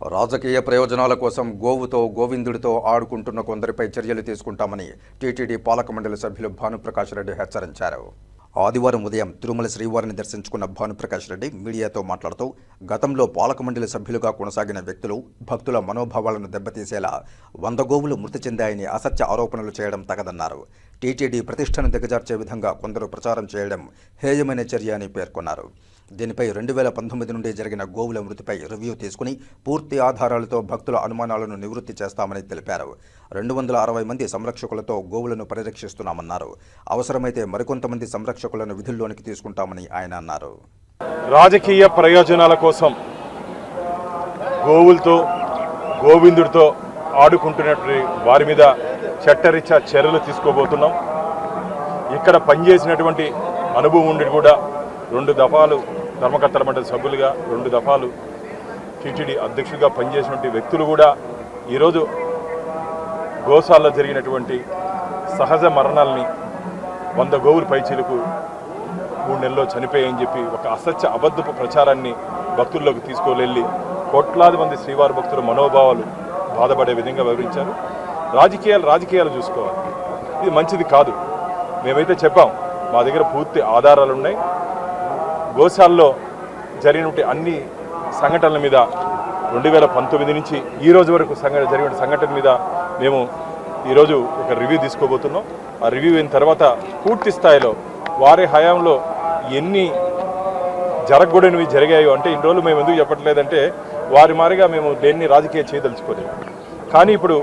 రాజకీయ ప్రయోజనాల కోసం గోవుతో గోవిందుడితో ఆడుకుంటున్న కొందరిపై చర్యలు తీసుకుంటామని టీటీడీ పాలక మండలి సభ్యులు భానుప్రకాష్ రెడ్డి హెచ్చరించారు. ఆదివారం ఉదయం తిరుమల శ్రీవారిని దర్శించుకున్న భానుప్రకాష్ రెడ్డి మీడియాతో మాట్లాడుతూ గతంలో పాలక మండలి సభ్యులుగా కొనసాగిన వ్యక్తులు భక్తుల మనోభావాలను దెబ్బతీసేలా వంద గోవులు మృతి చెందాయని అసత్య ఆరోపణలు చేయడం తగదన్నారు. టీటీడీ ప్రతిష్టను దిగజార్చే విధంగా కొందరు ప్రచారం చేయడం హేయమైన చర్య అని పేర్కొన్నారు. దీనిపై రెండు వేల పంతొమ్మిది నుండి జరిగిన గోవుల మృతిపై రివ్యూ తీసుకుని పూర్తి ఆధారాలతో భక్తుల అనుమానాలను నివృత్తి చేస్తామని తెలిపారు. రెండు వందల అరవై మంది సంరక్షకులతో గోవులను పరిరక్షిస్తున్నామన్నారు. అవసరమైతే మరికొంతమంది సంరక్షకులను విధుల్లోనికి తీసుకుంటామని ఆయన అన్నారు. రాజకీయ ప్రయోజనాల కోసం గోవులతో గోవిందుడితో ఆడుకుంటున్నటువంటి వారి మీద చట్టరీత్యా చర్యలు తీసుకోబోతున్నాం. ఇక్కడ పనిచేసినటువంటి అనుభవం ఉండి కూడా రెండు దఫాలు ధర్మకర్తల మండలి సభ్యులుగా రెండు దఫాలు టీటీడీ అధ్యక్షుడిగా పనిచేసినటువంటి వ్యక్తులు కూడా ఈరోజు గోశాలలో జరిగినటువంటి సహజ మరణాలని వంద గోవులు పైచీలకు మూడు నెలల్లో చనిపోయాయని చెప్పి ఒక అసత్య అబద్ధపు ప్రచారాన్ని భక్తుల్లోకి తీసుకువెళ్ళి కోట్లాది మంది శ్రీవారి భక్తుల మనోభావాలు బాధపడే విధంగా వివరించారు. రాజకీయాలు రాజకీయాలు చూసుకోవాలి. ఇది మంచిది కాదు. మేమైతే చెప్పాం మా దగ్గర పూర్తి ఆధారాలు ఉన్నాయి గోశాల్లో జరిగినటువంటి అన్ని సంఘటనల మీద రెండు వేల పంతొమ్మిది నుంచి ఈ రోజు వరకు సంఘటన జరిగిన సంఘటన మీద మేము ఈరోజు ఒక రివ్యూ తీసుకోబోతున్నాం. ఆ రివ్యూ అయిన తర్వాత పూర్తి స్థాయిలో వారి హయాంలో ఎన్ని జరగకూడనివి జరిగాయో అంటే ఇన్ని రోజులు మేము ఎందుకు చెప్పట్లేదంటే వారి మారిగా మేము దేన్ని రాజకీయ చేయదలుచుకోలేదు. కానీ ఇప్పుడు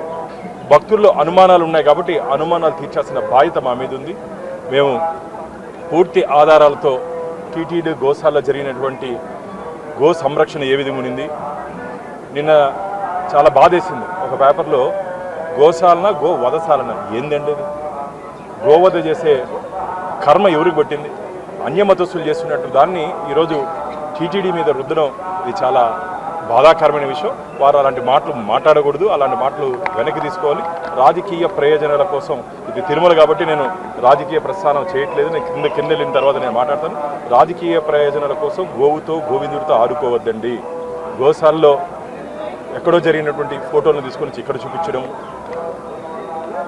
భక్తుల్లో అనుమానాలు ఉన్నాయి కాబట్టి అనుమానాలు తీర్చాల్సిన బాధ్యత మా మీద ఉంది. మేము పూర్తి ఆధారాలతో టీటీడీ గోశాలలో జరిగినటువంటి గో సంరక్షణ ఏ విధంగా ఉండింది? నిన్న చాలా బాధేసింది. ఒక పేపర్లో గోశాలన గో వధశాలన ఏందండి అది గోవధ చేసే కర్మ ఎవరికి పట్టింది? అన్యమతస్సులు చేస్తున్నట్టు దాన్ని ఈరోజు టీటీడీ మీద రుద్దడం ఇది చాలా బాధాకరమైన విషయం. వారు అలాంటి మాటలు మాట్లాడకూడదు. అలాంటి మాటలు వెనక్కి తీసుకోవాలి. రాజకీయ ప్రయోజనాల కోసం ఇది తిరుమల కాబట్టి నేను రాజకీయ ప్రస్థానం చేయట్లేదు. నేను కింద కింద వెళ్ళిన తర్వాత నేను మాట్లాడతాను. రాజకీయ ప్రయోజనాల కోసం గోవుతో గోవిందుడితో ఆడుకోవద్దండి. గోశాలలో ఎక్కడో జరిగినటువంటి ఫోటోలను తీసుకొని ఇక్కడ చూపించడం.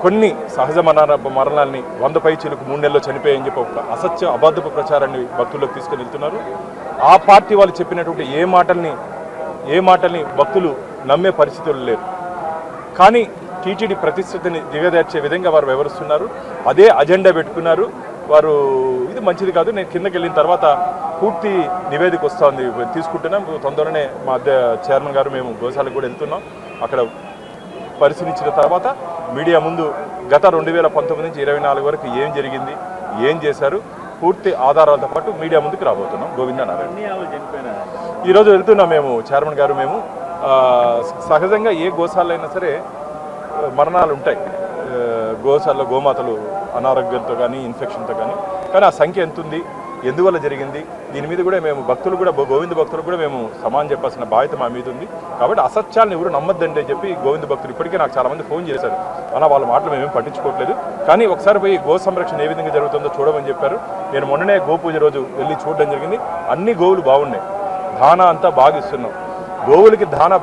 కొన్ని సహజ మరణ మరణాలని వంద పై చిలుకు మూడు నెలల్లో చనిపోయాయని చెప్పి ఒక అసత్య అబద్ధపు ప్రచారాన్ని భక్తుల్లోకి తీసుకుని వెళ్తున్నారు. ఆ పార్టీ వాళ్ళు చెప్పినటువంటి ఏ మాటల్ని ఏ మాటల్ని భక్తులు నమ్మే పరిస్థితులు లేరు కానీ టీటీడీ ప్రతిష్టతిని దిగదార్చే విధంగా వారు వివరిస్తున్నారు అదే అజెండా పెట్టుకున్నారు. వారు ఇది మంచిది కాదు. నేను కిందకి వెళ్ళిన తర్వాత పూర్తి నివేదిక వస్తుంది. తీసుకుంటున్నాం. తొందరనే మా అధ్య చైర్మన్ గారు మేము గోశాలకు కూడా వెళ్తున్నాం. అక్కడ పరిశీలించిన తర్వాత మీడియా ముందు గత రెండు వేల పంతొమ్మిది నుంచి ఇరవై నాలుగు వరకు ఏం జరిగింది ఏం చేశారు పూర్తి ఆధారాలతో పాటు మీడియా ముందుకు రాబోతున్నాం. గోవింద నారాయణ ఈరోజు వెళ్తున్నాం మేము చైర్మన్ గారు మేము సహజంగా ఏ గోశాలైనా అయినా సరే మరణాలు ఉంటాయి. గోశాలలో గోమాతలు అనారోగ్యంతో కానీ ఇన్ఫెక్షన్తో కానీ కానీ ఆ సంఖ్య ఎంత ఉంది ఎందువల్ల జరిగింది? దీని మీద కూడా మేము భక్తులు కూడా గోవింద భక్తులు కూడా మేము సమానం చెప్పాల్సిన బాధ్యత మా మీద ఉంది. కాబట్టి అసత్యాలను ఎవరు నమ్మద్దండి అని చెప్పి గోవింద భక్తులు ఇప్పటికే నాకు చాలా మంది ఫోన్ చేశారు. అలా వాళ్ళ మాటలు మేమేం పట్టించుకోవట్లేదు. కానీ ఒకసారి పోయి గో సంరక్షణ ఏ విధంగా జరుగుతుందో చూడమని చెప్పారు. నేను మొన్ననే గోపూజ రోజు వెళ్ళి చూడడం జరిగింది. అన్ని గోవులు బాగున్నాయి. దానా అంతా బాగా ఇస్తున్నాం. గోవులకి దాన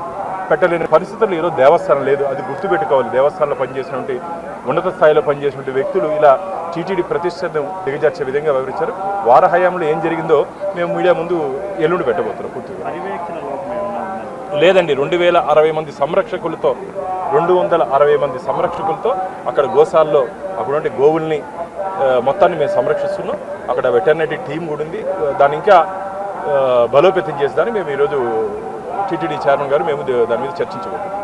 పెట్టలేని పరిస్థితుల్లో ఈరోజు దేవస్థానం లేదు. అది గుర్తుపెట్టుకోవాలి. దేవస్థానంలో పనిచేసినటువంటి ఉన్నత స్థాయిలో పనిచేసినటువంటి వ్యక్తులు ఇలా టీటీడీ ప్రతిష్టను దిగజార్చే విధంగా వివరించారు. వార హయాంలో ఏం జరిగిందో మేము మీడియా ముందు ఎల్లుండి పెట్టబోతున్నాం పూర్తిగా. లేదండి రెండు వేల అరవై మంది సంరక్షకులతో రెండు వందల అరవై మంది సంరక్షకులతో అక్కడ గోశాలలో అక్కడ గోవుల్ని మొత్తాన్ని మేము సంరక్షిస్తున్నాం. అక్కడ వెటర్నరీ టీం కూడా ఉంది. దాన్ని ఇంకా బలోపేతం చేసేదాన్ని మేము ఈరోజు టీటీడీ చైర్మన్ గారు మేము దాని మీద చర్చించబోతున్నాం.